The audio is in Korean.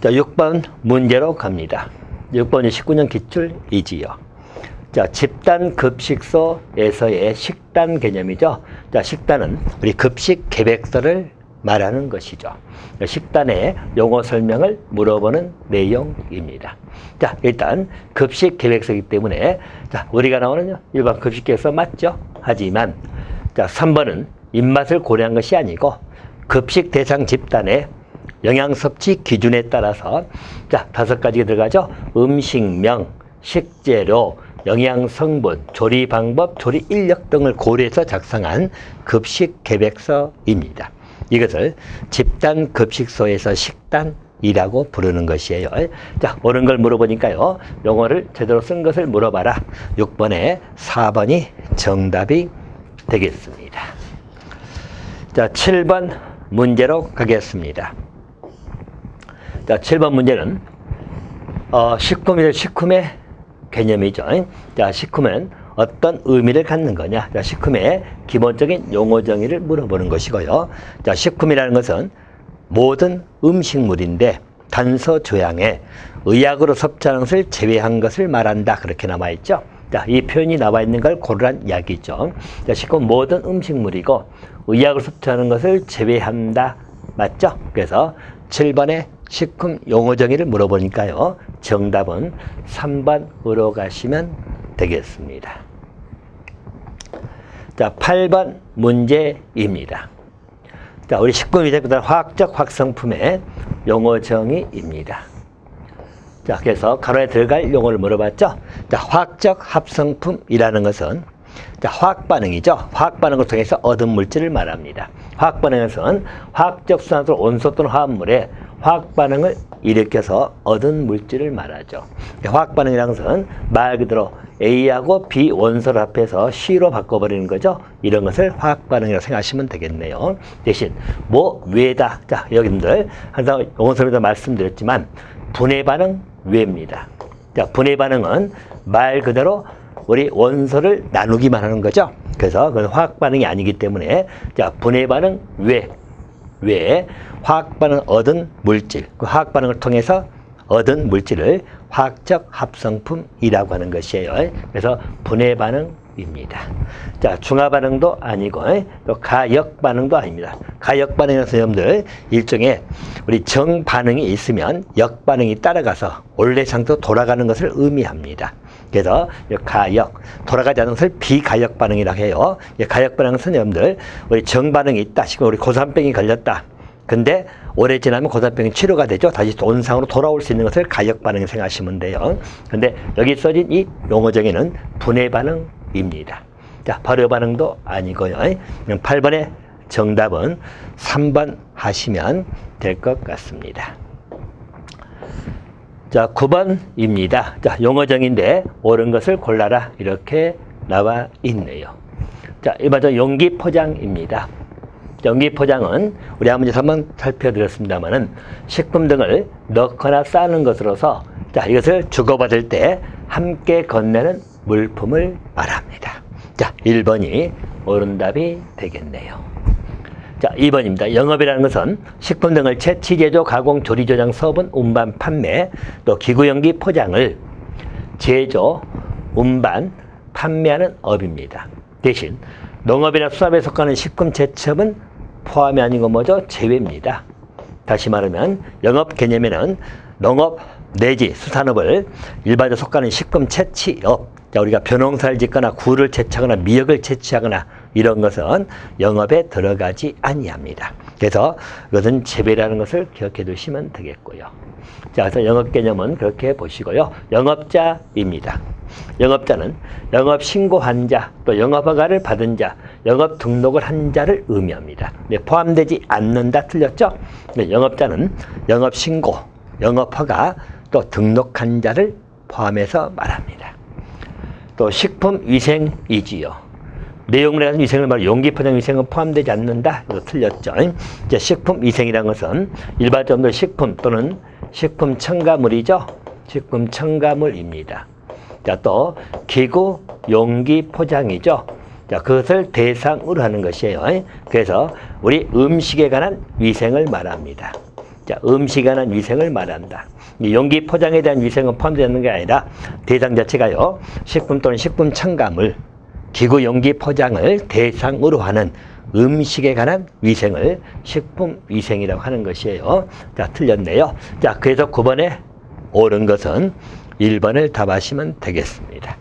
자, 6번 문제로 갑니다. 6번이 19년 기출이지요. 자, 집단 급식소에서의 식단 개념이죠. 자, 식단은 우리 급식 계획서를 말하는 것이죠. 식단의 용어 설명을 물어보는 내용입니다. 자, 일단 급식 계획서이기 때문에 자, 우리가 나오는 일반 급식 계획서 맞죠? 하지만 자, 3번은 입맛을 고려한 것이 아니고 급식 대상 집단의 영양 섭취 기준에 따라서 자, 다섯 가지가 들어가죠. 음식명, 식재료, 영양 성분, 조리 방법, 조리 인력 등을 고려해서 작성한 급식 계획서입니다. 이것을 집단 급식소에서 식단 이라고 부르는 것이에요. 자, 옳은 걸 물어보니까요. 용어를 제대로 쓴 것을 물어봐라. 6번에 4번이 정답이 되겠습니다. 자, 7번 문제로 가겠습니다. 자, 7번 문제는 어, 식품이 식품의 개념이죠. 자, 식품은 어떤 의미를 갖는 거냐? 자, 식품의 기본적인 용어 정의를 물어보는 것이고요. 자, 식품이라는 것은 모든 음식물인데 단서 조양에 의약으로 섭취하는 것을 제외한 것을 말한다. 그렇게 남아 있죠. 자, 이 표현이 나와 있는 걸 고르란 이야기죠. 자, 식품 모든 음식물이고 의약으로 섭취하는 것을 제외한다. 맞죠? 그래서 7번에 식품 용어 정의를 물어보니까요. 정답은 3번으로 가시면 되겠습니다. 자, 8번 문제입니다. 자, 우리 식품 위생보다 화학적 확성품의 용어 정의입니다. 자, 그래서 가로에 들어갈 용어를 물어봤죠. 자, 화학적 합성품이라는 것은 자, 화학 반응이죠. 화학 반응을 통해서 얻은 물질을 말합니다. 화학 반응에서는 화학적 순환으로 온소 또는 화합물에 화학 반응을 일으켜서 얻은 물질을 말하죠. 화학 반응이라는 것은 말 그대로 A하고 B 원소를 합해서 C로 바꿔버리는 거죠. 이런 것을 화학 반응이라고 생각하시면 되겠네요. 대신 뭐 외다. 자, 여러분들 항상 용어서에도 말씀드렸지만 분해 반응 외입니다. 자, 분해 반응은 말 그대로 우리 원소를 나누기만 하는 거죠. 그래서 그건 화학 반응이 아니기 때문에 자, 분해 반응 외 외에 화학 반응 얻은 물질, 그 화학 반응을 통해서 얻은 물질을 화학적 합성품이라고 하는 것이에요. 그래서 분해 반응입니다. 자, 중화 반응도 아니고 또 가역 반응도 아닙니다. 가역 반응에서 여러분들 일종의 우리 정 반응이 있으면 역 반응이 따라가서 원래 상태로 돌아가는 것을 의미합니다. 그래서 가역 돌아가지 않는 것을 비가역 반응이라고 해요. 가역 반응은 여러분들 우리 정 반응이 있다. 지금 우리 고산병이 걸렸다. 근데 오래 지나면 고산병이 치료가 되죠. 다시 온상으로 돌아올 수 있는 것을 가역 반응 생각하시면 돼요. 근데 여기 써진 이 용어 정의는 분해 반응입니다. 자, 발효 반응도 아니고요. 8번의 정답은 3번 하시면 될 것 같습니다. 자, 9번입니다. 자, 용어 정의인데 옳은 것을 골라라. 이렇게 나와 있네요. 자, 이번에 용기 포장입니다. 연기 포장은 우리 아버지에서 한번 살펴드렸습니다만은 식품 등을 넣거나 싸는 것으로서 자 이것을 주고받을 때 함께 건네는 물품을 말합니다. 자 1번이 옳은 답이 되겠네요. 자 2번입니다. 영업이라는 것은 식품 등을 채취, 제조, 가공, 조리, 저장, 서분, 운반, 판매 또 기구연기 포장을 제조, 운반, 판매하는 업입니다. 대신 농업이나 수산업에 속하는 식품 제첩은 포함이 아니고 뭐죠? 제외입니다. 다시 말하면 영업 개념에는 농업 내지 수산업을 일반적으로 속하는 식품 채취업 자, 우리가 벼농사를 짓거나 굴을 채취하거나 미역을 채취하거나 이런 것은 영업에 들어가지 아니합니다. 그래서 이것은 재배라는 것을 기억해 두시면 되겠고요. 자, 그래서 영업 개념은 그렇게 보시고요. 영업자입니다. 영업자는 영업 신고한 자, 또 영업 허가를 받은 자, 영업 등록을 한 자를 의미합니다. 네, 포함되지 않는다 틀렸죠? 네, 영업자는 영업 신고, 영업 허가, 또 등록한 자를 포함해서 말합니다. 또 식품 위생이지요. 내용물에 대한 위생을 말 용기 포장 위생은 포함되지 않는다. 이거 틀렸죠. 이제 식품 위생이라는 것은 일반적으로 식품 또는 식품 첨가물이죠. 식품 첨가물입니다. 자, 또 기구 용기 포장이죠. 자, 그것을 대상으로 하는 것이에요. 그래서 우리 음식에 관한 위생을 말합니다. 자, 음식에 관한 위생을 말한다. 이 용기 포장에 대한 위생은 포함되는 게 아니라 대상 자체가요. 식품 또는 식품 첨가물, 기구 용기 포장을 대상으로 하는 음식에 관한 위생을 식품 위생이라고 하는 것이에요. 자, 틀렸네요. 자, 그래서 9번에 옳은 것은 1번을 답하시면 되겠습니다.